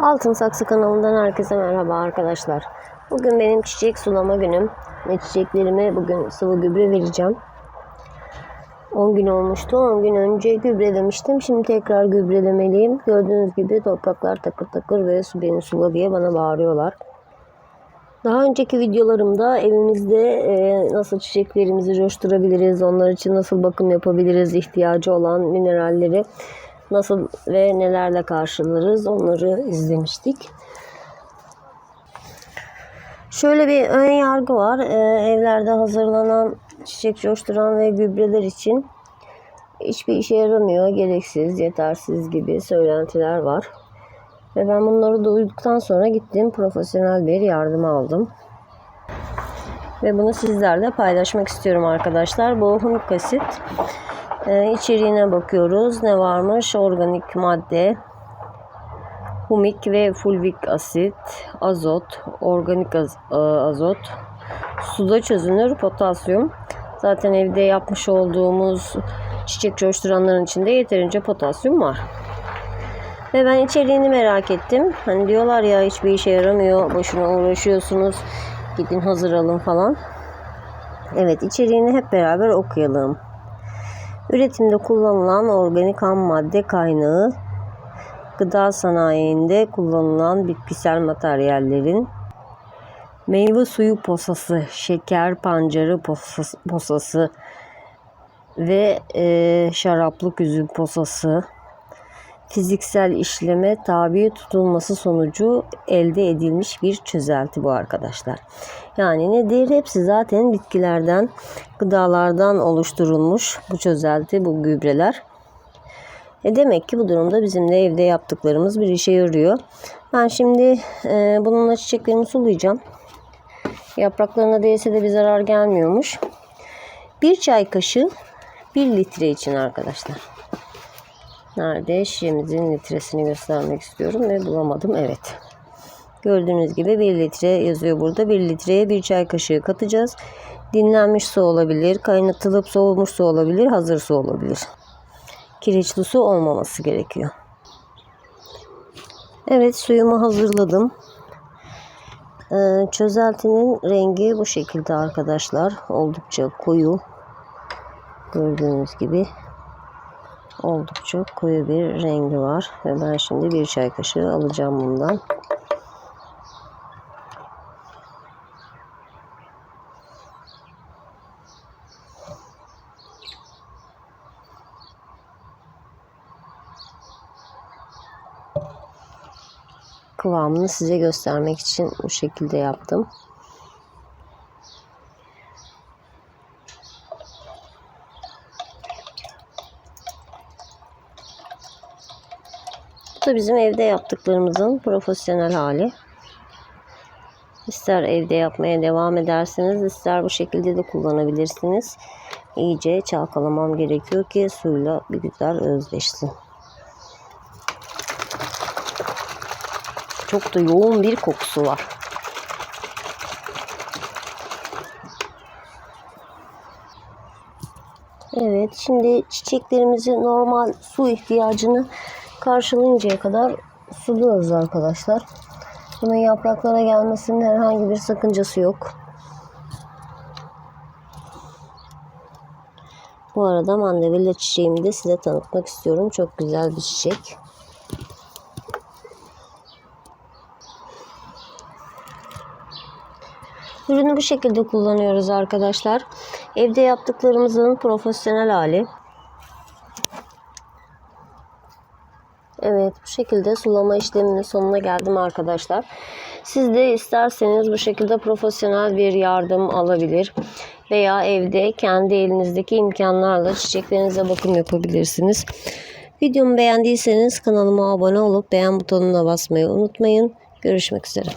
Altın Saksı kanalından herkese merhaba arkadaşlar. Bugün benim çiçek sulama günüm ve çiçeklerime bugün sıvı gübre vereceğim. 10 gün olmuştu. 10 gün önce gübrelemiştim. Şimdi tekrar gübrelemeliyim. Gördüğünüz gibi topraklar takır takır ve su beni sula diye bana bağırıyorlar. Daha önceki videolarımda evimizde e, nasıl çiçeklerimizi coşturabiliriz, onlar için nasıl bakım yapabiliriz, ihtiyacı olan mineralleri nasıl ve nelerle karşılarız onları izlemiştik. Şöyle bir ön yargı var. Ee, evlerde hazırlanan çiçek coşturan ve gübreler için hiçbir işe yaramıyor, gereksiz, yetersiz gibi söylentiler var. Ve ben bunları duyduktan sonra gittim profesyonel bir yardım aldım. Ve bunu sizlerle paylaşmak istiyorum arkadaşlar. Bu humik asit. Ee, içeriğine bakıyoruz. Ne varmış? Organik madde, humik ve fulvik asit, azot, organik az- e, azot, suda çözünür potasyum. Zaten evde yapmış olduğumuz çiçek coşturanların içinde yeterince potasyum var. Ve ben içeriğini merak ettim. Hani diyorlar ya hiçbir işe yaramıyor, boşuna uğraşıyorsunuz, gidin hazır alın falan. Evet içeriğini hep beraber okuyalım. Üretimde kullanılan organik ham madde kaynağı, gıda sanayinde kullanılan bitkisel materyallerin, meyve suyu posası, şeker pancarı posası, posası ve e, şaraplık üzüm posası, fiziksel işleme tabi tutulması sonucu elde edilmiş bir çözelti bu arkadaşlar. Yani nedir? Hepsi zaten bitkilerden, gıdalardan oluşturulmuş bu çözelti, bu gübreler. E demek ki bu durumda bizim de evde yaptıklarımız bir işe yarıyor. Ben şimdi e, bununla çiçeklerimi sulayacağım. Yapraklarına değse de bir zarar gelmiyormuş. Bir çay kaşığı bir litre için arkadaşlar. Nerede? Şişemizin litresini göstermek istiyorum ve bulamadım. Evet. Gördüğünüz gibi 1 litre yazıyor burada. 1 litreye 1 çay kaşığı katacağız. Dinlenmiş su olabilir, kaynatılıp soğumuş su olabilir, hazır su olabilir. Kireçli su olmaması gerekiyor. Evet suyumu hazırladım. Ee, çözeltinin rengi bu şekilde arkadaşlar. Oldukça koyu. Gördüğünüz gibi oldukça koyu bir rengi var. Ve ben şimdi bir çay kaşığı alacağım bundan. Kıvamını size göstermek için bu şekilde yaptım. Bu da bizim evde yaptıklarımızın profesyonel hali. İster evde yapmaya devam edersiniz, ister bu şekilde de kullanabilirsiniz. İyice çalkalamam gerekiyor ki suyla bir güzel özleşsin. Çok da yoğun bir kokusu var. Evet, şimdi çiçeklerimizi normal su ihtiyacını karşılayıncaya kadar suluyoruz arkadaşlar. Bunun yapraklara gelmesinin herhangi bir sakıncası yok. Bu arada mandevilla çiçeğimi de size tanıtmak istiyorum. Çok güzel bir çiçek. Ürünü bu şekilde kullanıyoruz arkadaşlar. Evde yaptıklarımızın profesyonel hali. Evet bu şekilde sulama işleminin sonuna geldim arkadaşlar. Siz de isterseniz bu şekilde profesyonel bir yardım alabilir veya evde kendi elinizdeki imkanlarla çiçeklerinize bakım yapabilirsiniz. Videomu beğendiyseniz kanalıma abone olup beğen butonuna basmayı unutmayın. Görüşmek üzere.